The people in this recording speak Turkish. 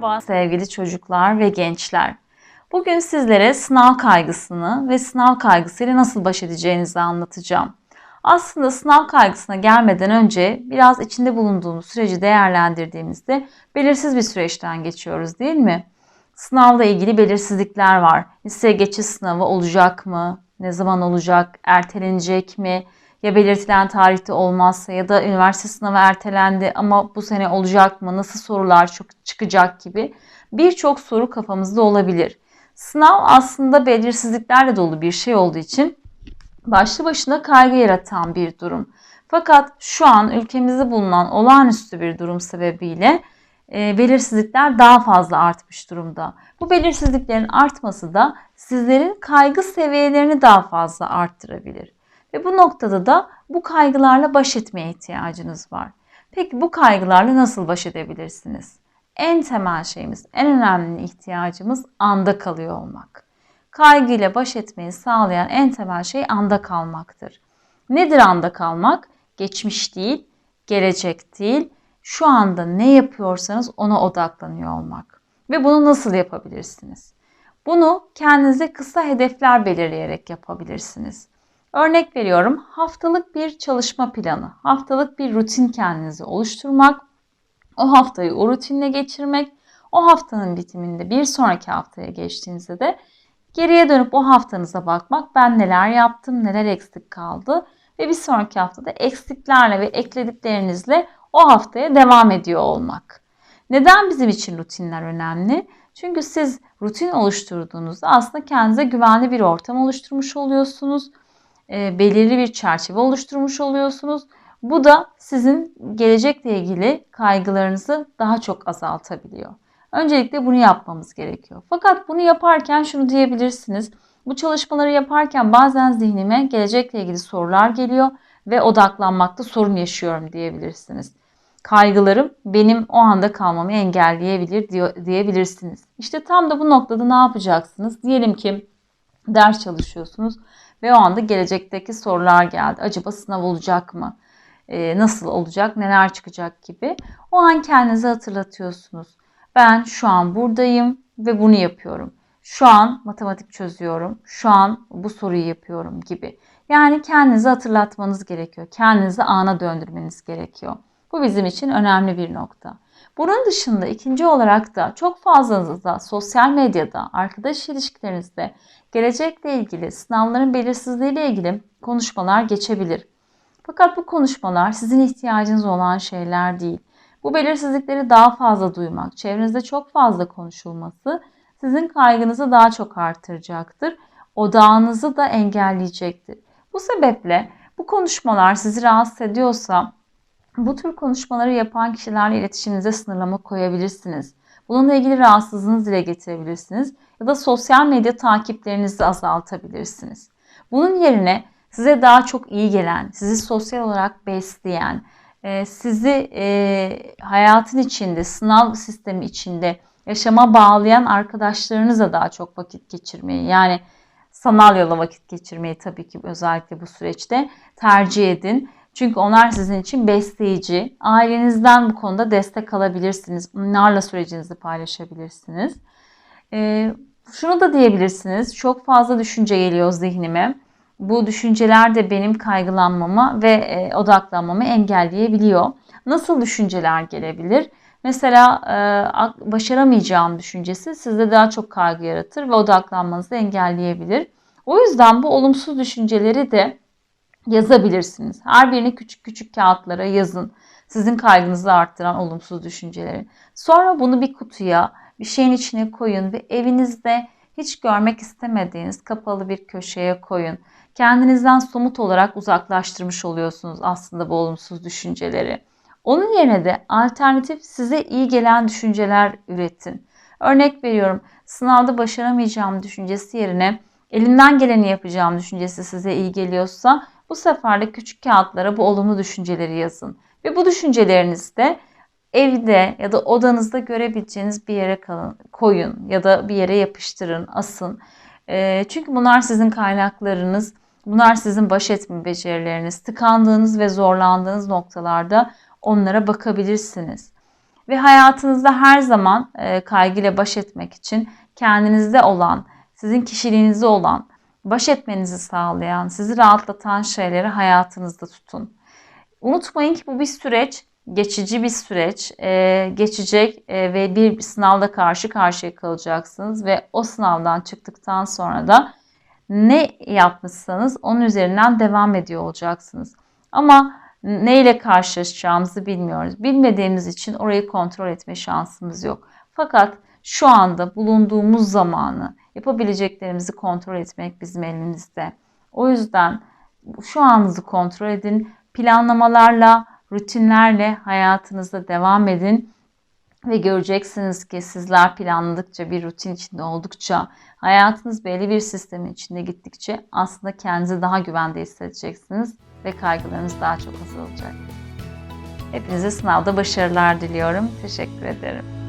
Merhaba sevgili çocuklar ve gençler. Bugün sizlere sınav kaygısını ve sınav kaygısıyla nasıl baş edeceğinizi anlatacağım. Aslında sınav kaygısına gelmeden önce biraz içinde bulunduğumuz süreci değerlendirdiğimizde belirsiz bir süreçten geçiyoruz değil mi? Sınavla ilgili belirsizlikler var. Lise geçiş sınavı olacak mı? Ne zaman olacak? Ertelenecek mi? Ya belirtilen tarihte olmazsa ya da üniversite sınavı ertelendi ama bu sene olacak mı, nasıl sorular çok çıkacak gibi birçok soru kafamızda olabilir. Sınav aslında belirsizliklerle dolu bir şey olduğu için başlı başına kaygı yaratan bir durum. Fakat şu an ülkemizde bulunan olağanüstü bir durum sebebiyle e, belirsizlikler daha fazla artmış durumda. Bu belirsizliklerin artması da sizlerin kaygı seviyelerini daha fazla arttırabilir. Ve bu noktada da bu kaygılarla baş etmeye ihtiyacınız var. Peki bu kaygılarla nasıl baş edebilirsiniz? En temel şeyimiz, en önemli ihtiyacımız anda kalıyor olmak. Kaygıyla baş etmeyi sağlayan en temel şey anda kalmaktır. Nedir anda kalmak? Geçmiş değil, gelecek değil, şu anda ne yapıyorsanız ona odaklanıyor olmak. Ve bunu nasıl yapabilirsiniz? Bunu kendinize kısa hedefler belirleyerek yapabilirsiniz. Örnek veriyorum haftalık bir çalışma planı, haftalık bir rutin kendinizi oluşturmak, o haftayı o rutinle geçirmek, o haftanın bitiminde bir sonraki haftaya geçtiğinizde de geriye dönüp o haftanıza bakmak, ben neler yaptım, neler eksik kaldı ve bir sonraki haftada eksiklerle ve eklediklerinizle o haftaya devam ediyor olmak. Neden bizim için rutinler önemli? Çünkü siz rutin oluşturduğunuzda aslında kendinize güvenli bir ortam oluşturmuş oluyorsunuz e, belirli bir çerçeve oluşturmuş oluyorsunuz. Bu da sizin gelecekle ilgili kaygılarınızı daha çok azaltabiliyor. Öncelikle bunu yapmamız gerekiyor. Fakat bunu yaparken şunu diyebilirsiniz. Bu çalışmaları yaparken bazen zihnime gelecekle ilgili sorular geliyor ve odaklanmakta sorun yaşıyorum diyebilirsiniz. Kaygılarım benim o anda kalmamı engelleyebilir diyebilirsiniz. İşte tam da bu noktada ne yapacaksınız? Diyelim ki ders çalışıyorsunuz ve o anda gelecekteki sorular geldi. Acaba sınav olacak mı? Ee, nasıl olacak? Neler çıkacak gibi. O an kendinize hatırlatıyorsunuz. Ben şu an buradayım ve bunu yapıyorum. Şu an matematik çözüyorum. Şu an bu soruyu yapıyorum gibi. Yani kendinizi hatırlatmanız gerekiyor. Kendinizi ana döndürmeniz gerekiyor. Bu bizim için önemli bir nokta. Bunun dışında ikinci olarak da çok fazla da sosyal medyada, arkadaş ilişkilerinizde gelecekle ilgili, sınavların belirsizliğiyle ilgili konuşmalar geçebilir. Fakat bu konuşmalar sizin ihtiyacınız olan şeyler değil. Bu belirsizlikleri daha fazla duymak, çevrenizde çok fazla konuşulması sizin kaygınızı daha çok artıracaktır. Odağınızı da engelleyecektir. Bu sebeple bu konuşmalar sizi rahatsız ediyorsa bu tür konuşmaları yapan kişilerle iletişiminize sınırlama koyabilirsiniz. Bununla ilgili rahatsızlığınızı dile getirebilirsiniz ya da sosyal medya takiplerinizi azaltabilirsiniz. Bunun yerine size daha çok iyi gelen, sizi sosyal olarak besleyen, e, sizi e, hayatın içinde, sınav sistemi içinde yaşama bağlayan arkadaşlarınızla daha çok vakit geçirmeyi yani sanal yola vakit geçirmeyi tabii ki özellikle bu süreçte tercih edin. Çünkü onlar sizin için besleyici. Ailenizden bu konuda destek alabilirsiniz. Onlarla sürecinizi paylaşabilirsiniz. Ee, şunu da diyebilirsiniz. Çok fazla düşünce geliyor zihnime. Bu düşünceler de benim kaygılanmamı ve e, odaklanmamı engelleyebiliyor. Nasıl düşünceler gelebilir? Mesela e, başaramayacağım düşüncesi sizde daha çok kaygı yaratır ve odaklanmanızı engelleyebilir. O yüzden bu olumsuz düşünceleri de yazabilirsiniz. Her birini küçük küçük kağıtlara yazın. Sizin kaygınızı arttıran olumsuz düşünceleri. Sonra bunu bir kutuya, bir şeyin içine koyun ve evinizde hiç görmek istemediğiniz kapalı bir köşeye koyun. Kendinizden somut olarak uzaklaştırmış oluyorsunuz aslında bu olumsuz düşünceleri. Onun yerine de alternatif size iyi gelen düşünceler üretin. Örnek veriyorum sınavda başaramayacağım düşüncesi yerine elimden geleni yapacağım düşüncesi size iyi geliyorsa bu sefer de küçük kağıtlara bu olumlu düşünceleri yazın. Ve bu düşüncelerinizi de evde ya da odanızda görebileceğiniz bir yere koyun ya da bir yere yapıştırın, asın. E, çünkü bunlar sizin kaynaklarınız, bunlar sizin baş etme becerileriniz. Tıkandığınız ve zorlandığınız noktalarda onlara bakabilirsiniz. ve hayatınızda her zaman e, kaygıyla baş etmek için kendinizde olan, sizin kişiliğinizde olan, baş etmenizi sağlayan, sizi rahatlatan şeyleri hayatınızda tutun. Unutmayın ki bu bir süreç, geçici bir süreç, e, geçecek e, ve bir sınavda karşı karşıya kalacaksınız ve o sınavdan çıktıktan sonra da ne yapmışsanız onun üzerinden devam ediyor olacaksınız. Ama neyle karşılaşacağımızı bilmiyoruz. Bilmediğimiz için orayı kontrol etme şansımız yok. Fakat şu anda bulunduğumuz zamanı yapabileceklerimizi kontrol etmek bizim elimizde. O yüzden şu anınızı kontrol edin. Planlamalarla, rutinlerle hayatınızda devam edin ve göreceksiniz ki sizler planladıkça bir rutin içinde oldukça hayatınız belli bir sistemin içinde gittikçe aslında kendinizi daha güvende hissedeceksiniz ve kaygılarınız daha çok azalacak. Hepinize sınavda başarılar diliyorum. Teşekkür ederim.